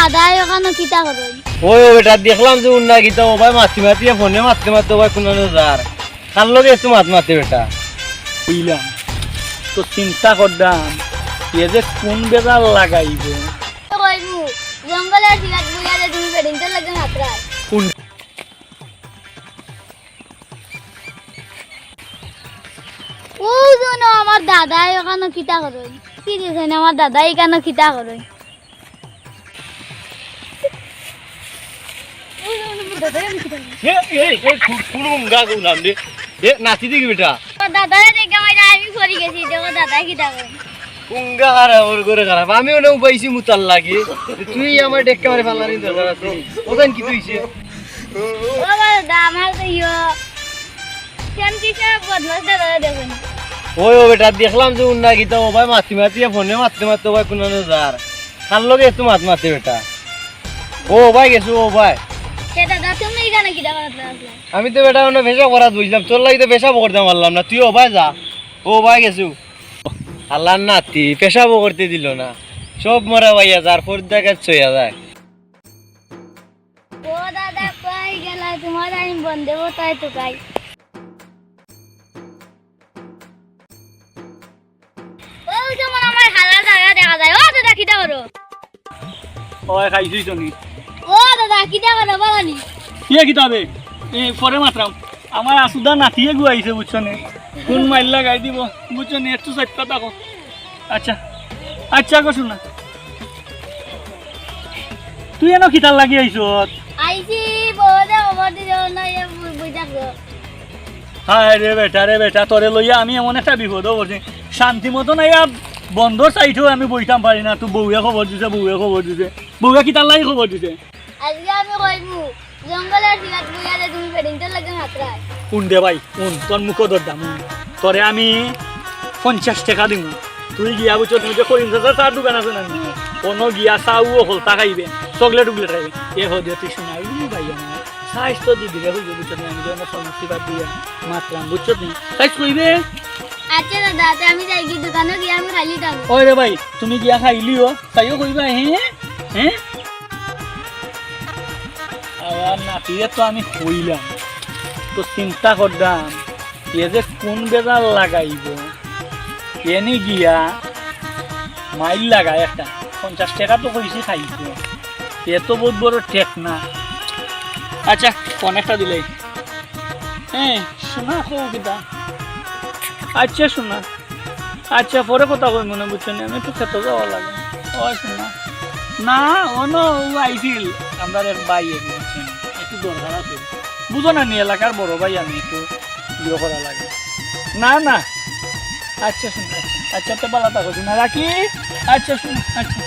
দাদা ওখানে কিতা করুন? ওই ও বেটা দেখলাম যে উন্না গীতা ও ভাই মাতি মাতি ফোনে মারতে মারতে ভাই কোনো যার। কার লগে একটু মাত মারতে বেটা? বুঝলাম। তো চিন্তা করলাম এ যে কোন বেজাল লাগাইব? জঙ্গলের সিগাত বুঝালে তুমি বেডিংটার লাগে মাত্রায় কোন ও জানো আমার দাদা ওখানে কিতা করুন। কি দিয়েছেন আমার দাদা এখানে কিতা করুন? নাচি দিবি বেটা দেখে আমি পড়ে গেছি দাদা কিতা করুন কুঙ্গা ওর করে খারাপ আমিও কি তুইছে দাদা দাদা ওই ও বেটা দেখলাম যে উন্না গীতা ও ভাই মাতি মাতি ফোনে মারতে মারতে ভাই কোনো যার কার লগে একটু মাত মারতে বেটা ও, ভাই, গেছো, ও, ভাই। আমি তো বেটা অন্য পেশা করা বুঝলাম। তোর লাগি তো পেশা করতে পারলাম না। তুই ও ভাই যা। ও ভাই গেছু। আল্লাহ নাতি পেশাবো করতে দিল না। সব মরা ভাইয়া যার পর দেখা চইয়া যায়। ও দাদা কই গেলা? তোমার আমি বন্ধে তাই তো কাই ও যেমন আমার হালা জায়গা দেখা যায়। ও দাদা কিটা করো ওই খাইছিস নি দাদা কিটা করো বলানি ইয়ে কিতাবে এই পরে মাত্রাম। আমার আসুদা নাতিয়ে গুয়াইছে বুঝছ নে কোন মাইল লাগাই দিব বুঝছ নে একটু সত্য থাকো আচ্ছা আচ্ছা কো শোনা। তুই এনে খিতাল লাগি আইছ আইছি বড় খবর দিও না এ বুঝ থাকো হায় রে বেটা রে বেটা তোরে লইয়া আমি এমন একটা বিপদ করছি শান্তি মতো নাই বন্ধর চাইতেও আমি বইতাম পারি না। তুই বউয়ে খবর দিছে বউয়ে খবর দিছে। বউয়ে কিতাল লাগি খবর দিছে। আজকে আমি কইবু জঙ্গলের সিগাত বুঝালে তুমি বেডিংটার লাগে মাত্রায়। কোন দে ভাই কোন তোর মুখ দরদাম তোরে আমি পঞ্চাশ টাকা দিব তুই গিয়া বুঝছ তুমি যে করিম চাচার চার দোকান আছে না কোনো গিয়া চাও হলতা খাইবে চকলেট উকলেট খাইবে। এ হো দিয়ে তুই শোনাই ভাই আমার সাইজ তো দি দিলে হইবে বুঝছ আমি যখন সমস্যা বাদ দিয়া মাত্রাম বুঝছ তুমি? সাইজ কইবে আচ্ছা দাদা আমি যাই কি দোকানে গিয়ে আমি খালি থাকব ওই রে ভাই তুমি গিয়া খাইলিও তাইও কইবা হ্যাঁ? হ্যাঁ? নাতিরে তো আমি কইলাম তো চিন্তা করলাম এ যে কোন বেজাল লাগাইব? এনে গিয়া মাইল লাগায় একটা, পঞ্চাশ টাকা তো কইছি খাইব। এ তো বহুত বড় টেক না আচ্ছা ফোন একটা দিলেই হ্যাঁ শোনা কৌ কিতা? আচ্ছা শোনা। আচ্ছা পরে কথা কই মনে বুঝছেন আমি একটু খেতে যাওয়া লাগে। ও শোনা। না ও আইছিল। আমরা এক একটু দরকার আছে। বুঝো না নি এলাকার বড় ভাই আমি একটু ইয়ে করা লাগে। না না। আচ্ছা শুন আচ্ছা আচ্ছা তো বলা থাকো না, রাখি। আচ্ছা শুন আচ্ছা।